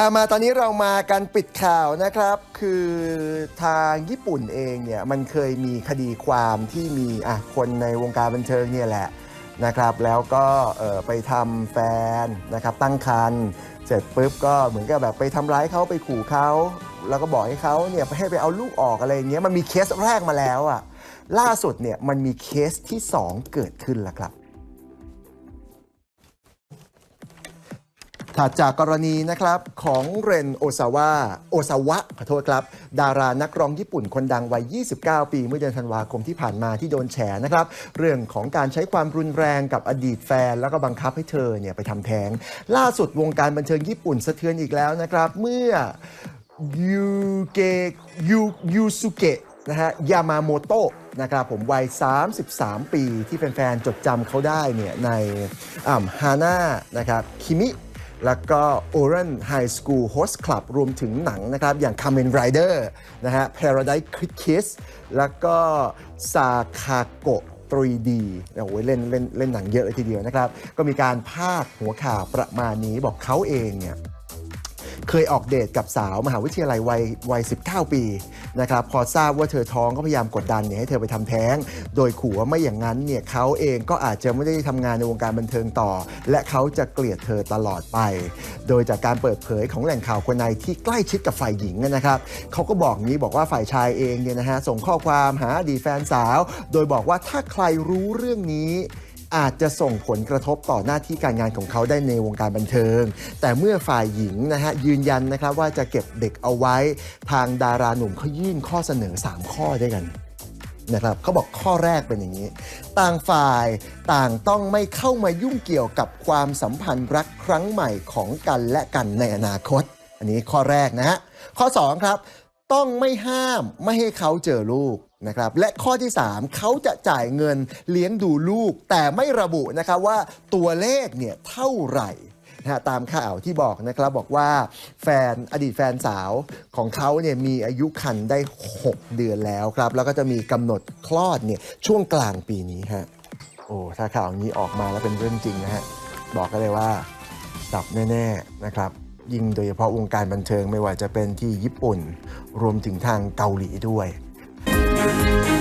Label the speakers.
Speaker 1: อามาตอนนี้เรามากันปิดข่าวนะครับ คือทางญี่ปุ่นเองเนี่ยมันเคยมีคดีความที่มีอะคนในวงการบันเทิงเนี่ยแหละนะครับ แล้วก็เอ่อไปทำแฟนนะครับตั้งครรภ์เสร็จปุ๊บก็เหมือนกับแบบไปทำร้ายเขาไปขู่เขาแล้วก็บอกให้เขาเนี่ยให้ไปเอาลูกออกอะไรอย่างเงี้ยมันมีเคสแรกมาแล้วอะล่าสุดเนี่ยมันมีเคสที่ 2 เกิดขึ้นแล้วครับ ถัดจากกรณีนะครับของเรนโอซาวะโอซาวะขอโทษครับ ดารานักร้องญี่ปุ่นคนดังวัย 29 ปีเมื่อเดือนธันวาคมที่ผ่านมาที่โดนแฉนะครับ เรื่องของการใช้ความรุนแรงกับอดีตแฟน แล้วก็บังคับให้เธอเนี่ยไปทำแท้ง ล่าสุดวงการบันเทิงญี่ปุ่นสะเทือนอีกแล้วนะครับ เมื่อยูเกะยูยูสุเกะนะฮะยามาโมโตะนะครับผมวัย 33 ปีที่แฟนๆจดจำเขาได้เนี่ยในฮาน่านะครับคิมิ แล้วก็ Oran High School Host Club รวมถึงหนังนะครับ อย่าง Kamen Rider นะฮะ Paradise Kiss แล้วก็ Sakako 3D โอ้ยเล่นเล่นเล่นหนังเยอะเลยทีเดียวนะครับ ก็มีการพาดหัวข่าวประมาณนี้บอกเขาเองเนี่ย เคยออกเดทกับสาวมหาวิทยาลัยวัยวัย 19 ปีนะครับพอทราบว่าเธอท้องก็พยายามกดดันเนี่ยให้เธอไปทำแท้ง โดยขู่ว่าไม่อย่างนั้นเนี่ยเขาเองก็อาจจะไม่ได้ทำงานในวงการบันเทิงต่อ และเขาจะเกลียดเธอตลอดไป โดยจากการเปิดเผยของแหล่งข่าวคนในที่ใกล้ชิดกับฝ่ายหญิงนะครับเขาก็บอกนี้บอกว่าฝ่ายชายเองเนี่ยนะฮะส่งข้อความหาดีแฟนสาว โดยบอกว่าถ้าใครรู้เรื่องนี้ อาจจะส่งผลกระทบต่อหน้าที่การงานของเขาได้ในวงการบันเทิง แต่เมื่อฝ่ายหญิงนะฮะยืนยันนะครับว่าจะเก็บเด็กเอาไว้ ทางดาราหนุ่มเขายื่นข้อเสนอ 3 ข้อด้วยกันนะครับเขาบอกข้อแรกเป็นอย่างนี้ ต่างฝ่ายต่างต้องไม่เข้ามายุ่งเกี่ยวกับความสัมพันธ์รักครั้งใหม่ของกันและกันในอนาคต อันนี้ข้อแรกนะฮะข้อ 2 ครับ ต้องไม่ห้ามไม่ให้เขาเจอลูก นะครับและข้อที่ 3 เขาจะจ่ายเงินเลี้ยงดูลูก แต่ไม่ระบุนะครับว่าตัวเลขเนี่ยเท่าไหร่นะตามข่าวที่บอกนะครับบอกว่าแฟนอดีตแฟนสาวของเขาเนี่ยมีอายุคันได้ 6 เดือนแล้วครับ แล้วก็จะมีกำหนดคลอดเนี่ยช่วงกลางปีนี้ฮะโอ้ถ้าข่าวนี้ออกมาแล้วเป็นเรื่องจริงนะฮะบอกกันเลยว่าดับแน่ๆนะครับยิ่งโดยเฉพาะวงการบันเทิงไม่ว่าจะเป็นที่ญี่ปุ่น รวมถึงทางเกาหลีด้วย Thank you.